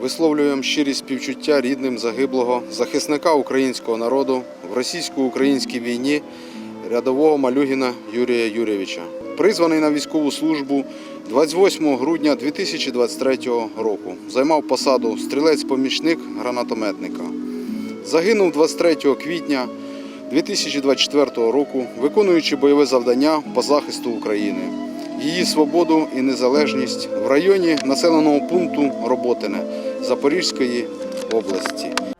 Висловлюємо щирі співчуття рідним загиблого, захисника українського народу в російсько-українській війні рядового Малюгіна Юрія Юрійовича, призваний на військову службу 28 грудня 2023 року. Займав посаду стрілець-помічник гранатометника. Загинув 23 квітня 2024 року, виконуючи бойове завдання по захисту України її свободу і незалежність в районі населеного пункту Роботине Запорізької області.